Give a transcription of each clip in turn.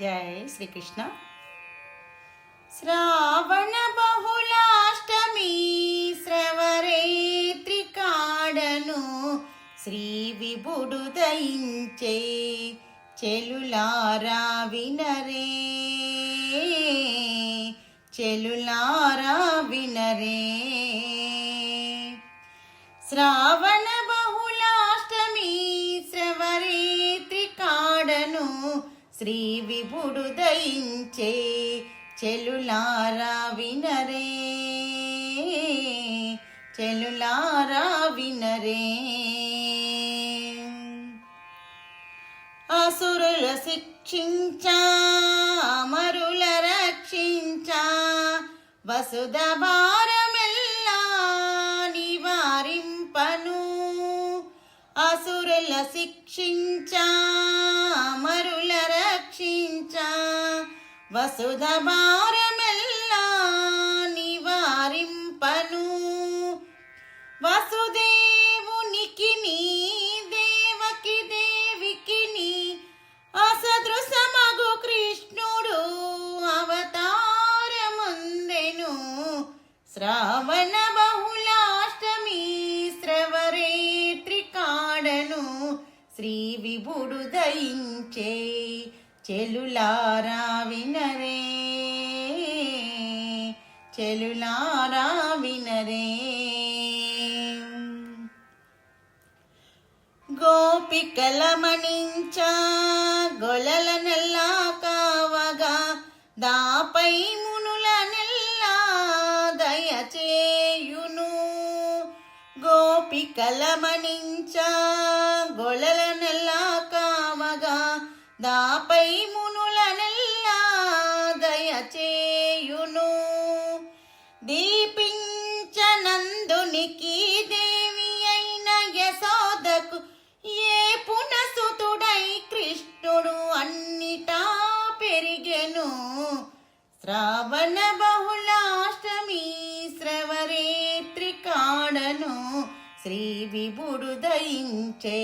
జై శ్రీకృష్ణ. శ్రావణ బహుళాష్టమి శ్రవరేత్రికాడను శ్రీ విభుడు దయించే చెలులారా వినరే చెలులారా వినరే శ్రావణ బహుళాష్టమి శ్రవరేత్రికాడను శ్రీ విభుడు దయించే చెలులారా వినరే. చెలులారా వినరే. అసురుల శిక్షించా అమరుల రక్షించా వసుధ భార అసురుల శిక్షించా అమరుల రక్షించా. వసుధ భారమి శ్రీ విభుడు దయించే చెలులారా వినరే. చెలులారా వినరే. గోపికలమణించ గొలల నెల్లా కావగా దాపై గోపికల మణించ గొలల నెల్లా కావగా దాపై మునుల నెల్లా దయచేయును దీపించనందునికి దేవి అయిన యశోదకు ఏ పునసుతుడై కృష్ణుడు అన్నిటా పెరిగెను. శ్రావణ బహుళాష్టమి శ్రవరేత్రి కాడను శ్రీ విభుడు దయించే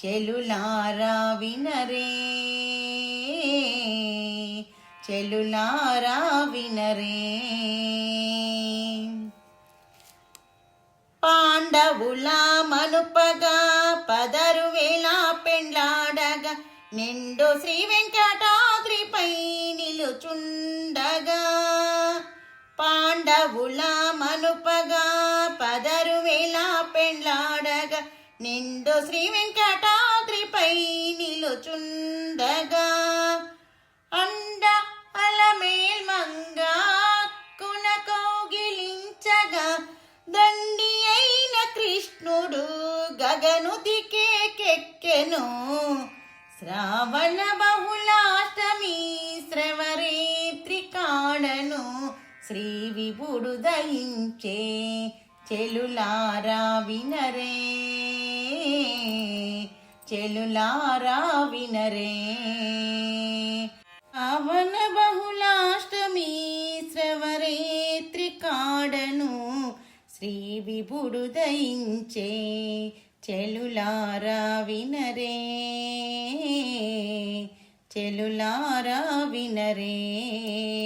చెలులారా వినరే చెలులారా వినరే పాండవుల మనుపగా పదరు వేళ పెండ్లాడగా నిండు శ్రీ వెంకటాద్రిపై నిలుచుండగా. పాండవుల నిండు శ్రీ వెంకటాద్రిపై నిలుచుండగా అండ అలమేల్ మంగా కౌగిలించగా దండి అయిన కృష్ణుడు గగను దికేకెక్కెను శ్రావణ బహుళాష్టమి శ్రవరేత్రి కాణను శ్రీ విభుడు దయించే చెలులారా వినరే. చెలులారా వినరే. అవన బహుళాష్టమి శ్రవరేత్రికాడను శ్రీ విభుడు దయించే చెలులారా వినరే. చెలులారా వినరే.